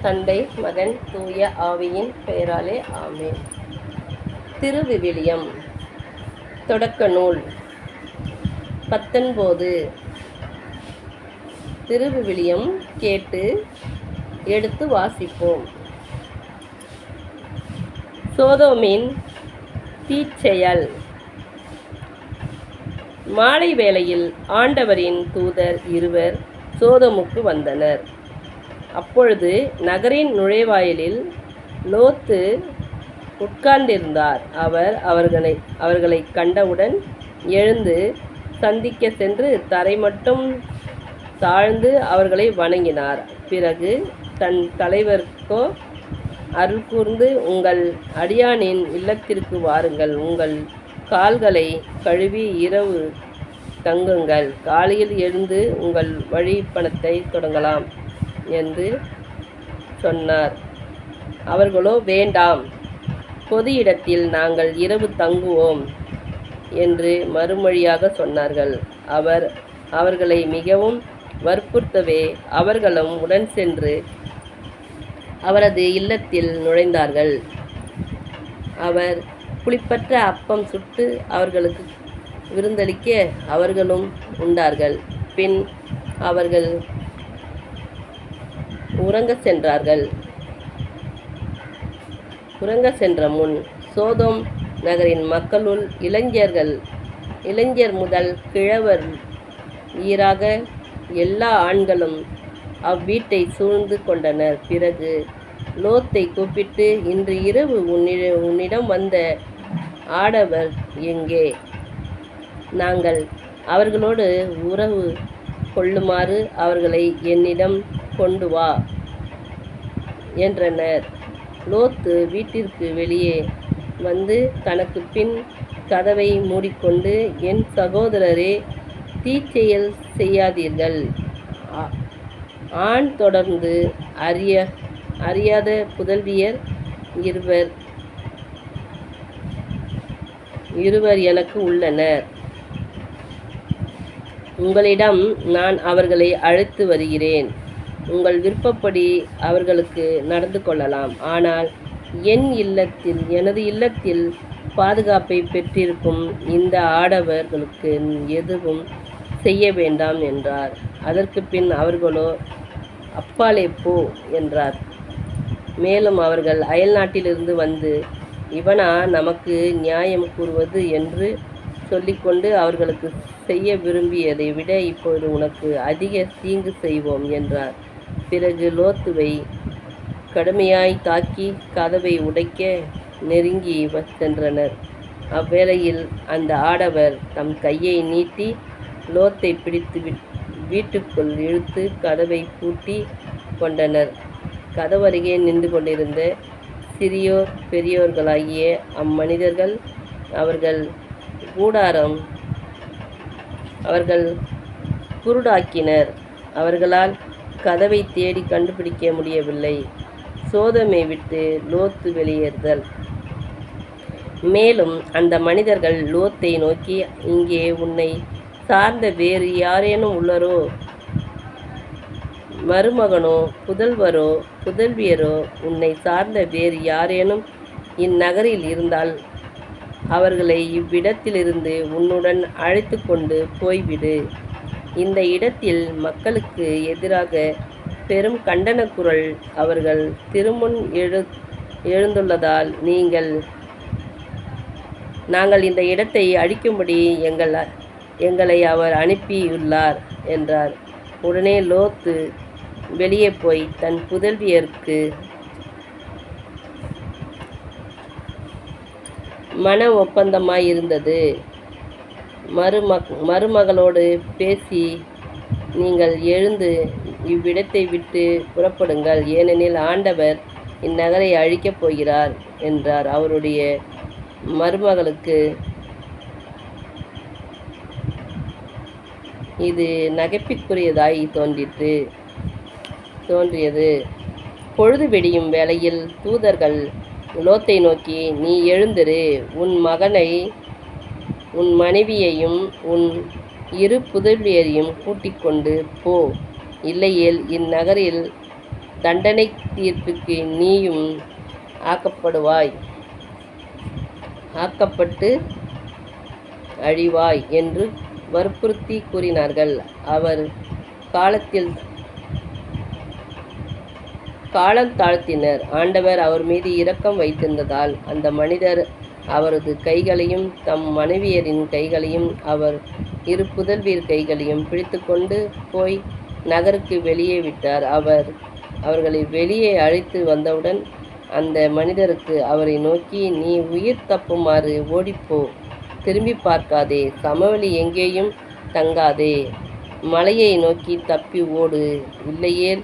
தந்தை மகன் தூய ஆவியின் பெயராலே ஆமே திருவிவிலியம். தொடக்க நூல். பத்தொன்போது. திருவிவிலியம் கேட்டு எடுத்து வாசிப்போம். சோதோமின் தீச்செயல். மாலை வேளையில் ஆண்டவரின் தூதர் இருவர் சோதோமுக்கு வந்தனர். அப்பொழுது நகரின் நுழைவாயிலில் லோத்து உட்கார்ந்திருந்தார். அவர் அவர்களை அவர்களை கண்டவுடன் எழுந்து சந்திக்க சென்று தரை மட்டும் தாழ்ந்து அவர்களை வணங்கினார். பிறகு தன் தலைவருக்கோ அருள் கூர்ந்து உங்கள் அடியானின் இல்லத்திற்கு வாருங்கள். உங்கள் கால்களை கழுவி இரவு தங்குங்கள். காலையில் எழுந்து உங்கள் வழிப்பணத்தை தொடங்கலாம். என்று சொன்னார். அவர்களோ வேண்டாம் பொது இடத்தில் நாங்கள் இரவு தங்குவோம் என்று மறுமொழியாக சொன்னார்கள். அவர் அவர்களை மிகவும் வற்புறுத்தவே அவர்களும் உடன் சென்று அவரது இல்லத்தில் நுழைந்தார்கள். அவர் புளிப்பற்ற அப்பம் சுட்டு அவர்களுக்கு விருந்தளிக்க அவர்களும் உண்டார்கள். பின் அவர்கள் உறங்க சென்றார்கள். உறங்க சென்ற முன் சோதோம் நகரின் மக்களுள் இளைஞர்கள் இளைஞர் முதல் கிழவர் ஈராக எல்லா ஆண்களும் அவ்வீட்டை சூழ்ந்து கொண்டனர். பிறகு லோத்தை கூப்பிட்டு இன்று இரவு உன்னிட உன்னிடம் வந்த ஆடவர் எங்கே? நாங்கள் அவர்களோடு உறவு கொள்ளுமாறு அவர்களை என்னிடம் கொண்டு வா என்றனர். லோத்து வீட்டிற்கு வெளியே வந்து தனக்கு பின் கதவை மூடிக்கொண்டு என் சகோதரரே தீச்செயல் செய்யாதீர்கள். ஆ- ஆண் தொடர்ந்து அறிய அறியாத புதல்வியர் இருவர் இருவர் எனக்கு உள்ளனர். உங்களிடம் நான் அவர்களை அழைத்து வருகிறேன். உங்கள் விருப்பப்படி அவர்களுக்கு நடந்து கொள்ளலாம். ஆனால் என் இல்லத்தில் எனது இல்லத்தில் பாதுகாப்பை பெற்றிருக்கும் இந்த ஆடவர்களுக்கு எதுவும் செய்ய வேண்டாம் என்றார். அதற்கு பின் அவர்களோ அப்பாலே போ என்றார். மேலும் அவர்கள் அயல்நாட்டிலிருந்து வந்து இவனா நமக்கு நியாயம் கூறுவது என்று சொல்லிக்கொண்டு அவர்களுக்கு செய்ய விரும்பியதை விட இப்போது உனக்கு அதிக தீங்கு செய்வோம் என்றார். பிறகு லோத்துவை கடுமையாய் தாக்கி கதவை உடைக்க நெருங்கி சென்றனர். அவ்வேளையில் அந்த ஆடவர் தம் கையை நீட்டி லோத்தை பிடித்து விட்- வீட்டுக்குள் இழுத்து கதவை பூட்டி கொண்டனர். கதவருகே நின்று கொண்டிருந்த சிறியோர் பெரியோர்களாகிய அம்மனிதர்கள் அவர்கள் கூடாரம் அவர்கள் குருடாக்கினர். அவர்களால் கதவை தேடி கண்டுபிடிக்க முடியவில்லை. சோதமை விட்டு லோத்து வெளியேறுதல். மேலும் அந்த மனிதர்கள் லோத்தை நோக்கி இங்கே உன்னை சார்ந்த வேறு யாரேனும் உள்ளரோ? மருமகனோ புதல்வரோ புதல்வியரோ உன்னை சார்ந்த வேறு யாரேனும் இந்நகரில் இருந்தால் அவர்களை இவ்விடத்திலிருந்து உன்னுடன் அழைத்து கொண்டு போய்விடு. இந்த இடத்தில் மக்களுக்கு எதிராக பெரும் கண்டன குரல் அவர்கள் திருமுன் எழு எழுந்துள்ளதால் நீங்கள் நாங்கள் இந்த இடத்தை அழிக்கும்படி எங்கள் எங்களை அவர் அனுப்பியுள்ளார் என்றார். உடனே லோத்து வெளியே போய் தன் புதல்வியருக்கு மன ஒப்பந்தமாய் இருந்தது மருமக் மருமகளோடு பேசி நீங்கள் எழுந்து இவ்விடத்தை விட்டு புறப்படுங்கள். ஏனெனில் ஆண்டவர் இந்நகரை அழிக்கப் போகிறார் என்றார். அவருடைய மருமகளுக்கு இது நகைப்பிற்குரியதாய் தோன்றிற்று தோன்றியது. பொழுது விடியும் வேளையில் தூதர்கள் லோத்தை நோக்கி நீ எழுந்திரு உன் மகனை உன் மனைவியையும் உன் இரு புதல்வியரையும் கூட்டிக் கொண்டு போ. இல்லையேல் இந்நகரில் தண்டனை தீர்ப்புக்கு நீயும் ஆக்கப்படுவாய். ஆக்கப்பட்டு அழிவாய் என்று வற்புறுத்தி கூறினார்கள். அவர் காலத்தில் காலம் தாழ்த்தினர். ஆண்டவர் அவர் மீது இரக்கம் வைத்திருந்ததால் அந்த மனிதர் அவரது கைகளையும் தம் மனைவியரின் கைகளையும் அவர் இரு புதல்வீர் கைகளையும் பிடித்துக்கொண்டு போய் நகருக்கு வெளியே விட்டார். அவர் அவர்களை வெளியே அழைத்து வந்தவுடன் அந்த மனிதருக்கு அவரை நோக்கி நீ உயிர் தப்புமாறு ஓடிப்போ திரும்பி பார்க்காதே சமவெளி எங்கேயும் தங்காதே மலையை நோக்கி தப்பி ஓடு இல்லையேல்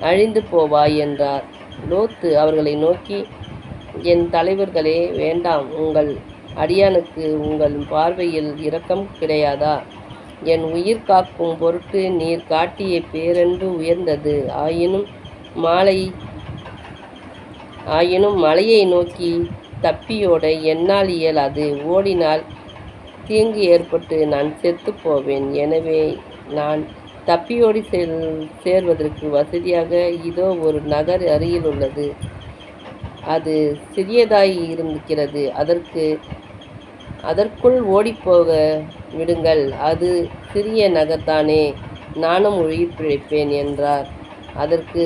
அழிந்து போவாய் என்றார். லோத்து அவர்களை நோக்கி என் தலைவர்களே வேண்டாம் உங்கள் அடியானுக்கு உங்கள் பார்வையில் இரக்கம் கிடையாதா? என் உயிர் காக்கும் பொருட்டு நீர் காட்டிய பேரன்பு உயர்ந்தது. ஆயினும் மாலை ஆயினும் மலையை நோக்கி தப்பியோட என்னால் இயலாது. ஓடினால் தீங்கு ஏற்பட்டு நான் செத்து போவேன். எனவே நான் தப்பியோடி செல் சேர்வதற்கு வசதியாக இதோ ஒரு நகர் அருகில் உள்ளது. அது சிறியதாய் இருக்கிறது அதற்கு அதற்குள் ஓடிப்போக விடுங்கள். அது சிறிய நகர்தானே நானும் உயிர் பிழைப்பேன் என்றார். அதற்கு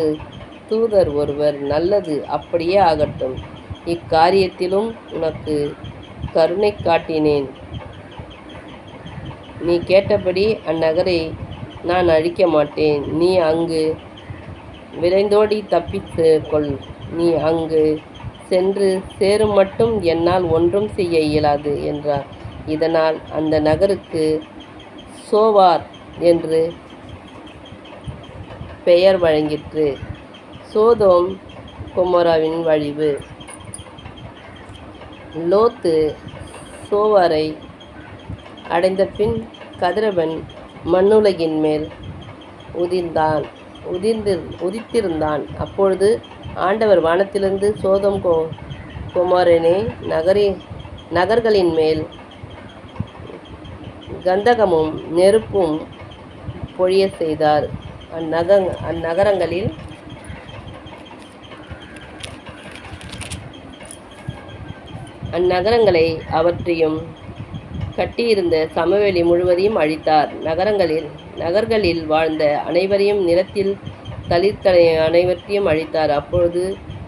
தூதர் ஒருவர் நல்லது அப்படியே ஆகட்டும். இக்காரியத்திலும் உனக்கு கருணை காட்டினேன். நீ கேட்டபடி அந்நகரை நான் அழிக்க மாட்டேன். நீ அங்கு விரைந்தோடி தப்பித்து கொள். நீ அங்கு சென்று சேரும் மட்டும் என்னால் ஒன்றும் செய்ய இயலாது என்றார். இதனால் அந்த நகருக்கு சோவார் என்று பெயர் வழங்கிற்று. சோதோம் குமராவின் வழிவு. லோத்து சோவாரை அடைந்த பின் கதிரவன் மண்ணுலகின் மேல் உதிர்ந்தான். உதிர்ந்து உதித்திருந்தான். அப்பொழுது ஆண்டவர் வானத்திலிருந்து சோதம் கோ குமாரனே நகரி நகர்களின் மேல் கந்தகமும் நெருப்பும் பொழிய செய்தார். அந்நக அந்நகரங்களில் அந்நகரங்களை அவற்றையும் கட்டியிருந்த சமவெளி முழுவதையும் அழித்தார். நகரங்களில் நகர்களில் வாழ்ந்த அனைவரையும் நிலத்தில் தலித்தனை அனைவற்றையும் அழித்தார். அப்பொழுது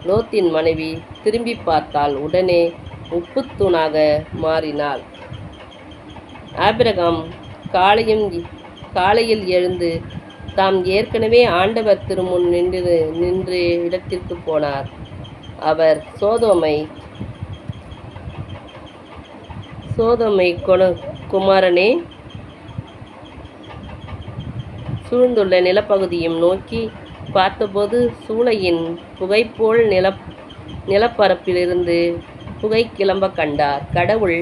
லோத்தின் மனைவி திரும்பி பார்த்தால் உடனே உப்புத்தூணாக மாறினாள். ஆபிரகாம் காலையும் காலையில் எழுந்து தாம் ஏற்கனவே ஆண்டவர் திருமுன் நின்று நின்று இடத்திற்கு போனார். அவர் சோதோமை சோதோமை கொண குமாரனே சூழ்ந்துள்ள நிலப்பகுதியும் நோக்கி பார்த்தபோது சூளையின் புகைப்போல் நில நிலப்பரப்பிலிருந்து புகை கிளம்ப கண்டார். கடவுள்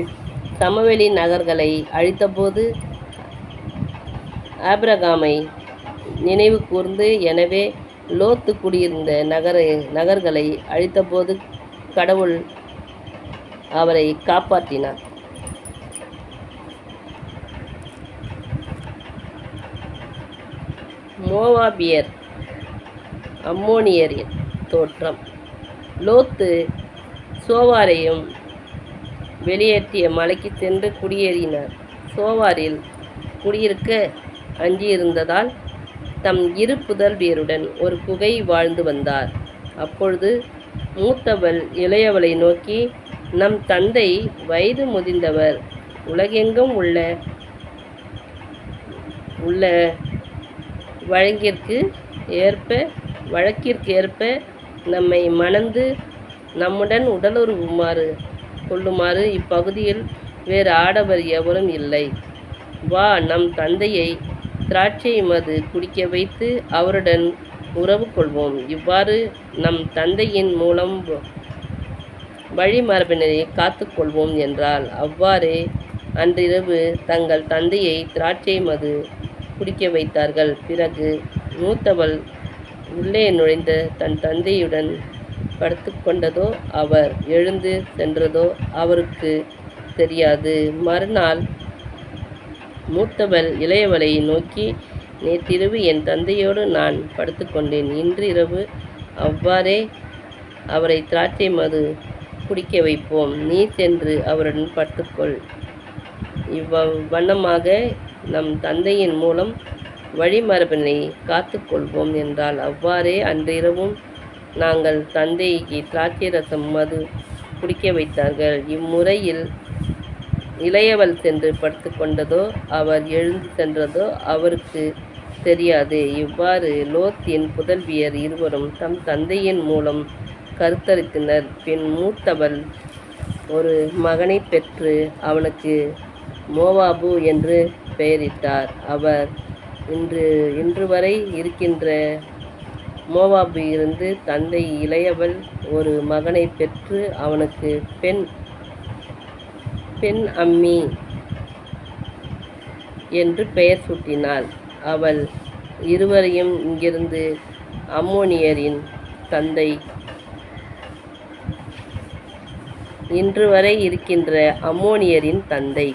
சமவெளி நகர்களை அழித்தபோது ஆப்ரகாமை நினைவு கூர்ந்து எனவே லோத்து குடியிருந்த நகர நகர்களை அழித்தபோது கடவுள் அவரை காப்பாற்றினார். மோவாபியர் அம்மோனியரின் தோற்றம். லோத்து சோவாரையும் வெளியேற்றிய மலைக்கு சென்று குடியேறினார். சோவாரில் குடியிருக்க அஞ்சியிருந்ததால் தம் இரு புதல்வியருடன் ஒரு குகை வாழ்ந்து வந்தார். அப்பொழுது மூத்தவள் இளையவளை நோக்கி நம் தந்தை வயது முதிர்ந்தவர். உலகெங்கும் உள்ள உள்ள வழங்கிற்கு ஏற்ப வழக்கிற்கேற்ப நம்மை மணந்து நம்முடன் உடலுறவுமாறு கொள்ளுமாறு இப்பகுதியில் வேறு ஆடவர் எவரும் இல்லை. வா நம் தந்தையை திராட்சை மது குடிக்க வைத்து அவருடன் உறவு கொள்வோம். இவ்வாறு நம் தந்தையின் மூலம் வழிமரபினரை காத்துக்கொள்வோம் என்றால் அவ்வாறே அன்றிரவு தங்கள் தந்தையை திராட்சை மது குடிக்க வைத்தார்கள். பிறகு மூத்தவள் உள்ளே நுழைந்த தன் தந்தையுடன் படுத்துக்கொண்டதோ அவர் எழுந்து சென்றதோ அவருக்கு தெரியாது. மறுநாள் மூத்தவள் இளையவளை நோக்கி நேற்றிரவு என் தந்தையோடு நான் படுத்துக்கொண்டேன். இன்று இரவு அவ்வாறே அவரை திராட்சை மது குடிக்க வைப்போம். நீ சென்று அவருடன் படுத்துக்கொள். இவ்வண்ணமாக நம் தந்தையின் மூலம் வழிமரபினை காத்துக்கொள்வோம் என்றால் அவ்வாறே அன்றிரவும் நாங்கள் தந்தைக்கு திராட்சை ரசம் மது குடிக்க வைத்தார்கள். இம்முறையில் இளையவள் சென்று படுத்துக்கொண்டதோ அவர் எழுந்து சென்றதோ அவருக்கு தெரியாது. இவ்வாறு லோத்தின் புதல்வியர் இருவரும் தம் தந்தையின் மூலம் கருத்தரித்தனர். பின் மூத்தவள் ஒரு மகனை பெற்று அவனுக்கு மோவாபு என்று பெயரிட்டார். அவர் இன்று இன்று வரை இருக்கின்ற மோவாபு இருந்து தந்தை இளையவள் ஒரு மகனை பெற்று அவனுக்கு பெண் பெண் அம்மி என்று பெயர் சூட்டினாள். அவள் இருவரையும் இங்கிருந்து அம்மோனியரின் தந்தை. இன்று வரை இருக்கின்ற அம்மோனியரின் தந்தை.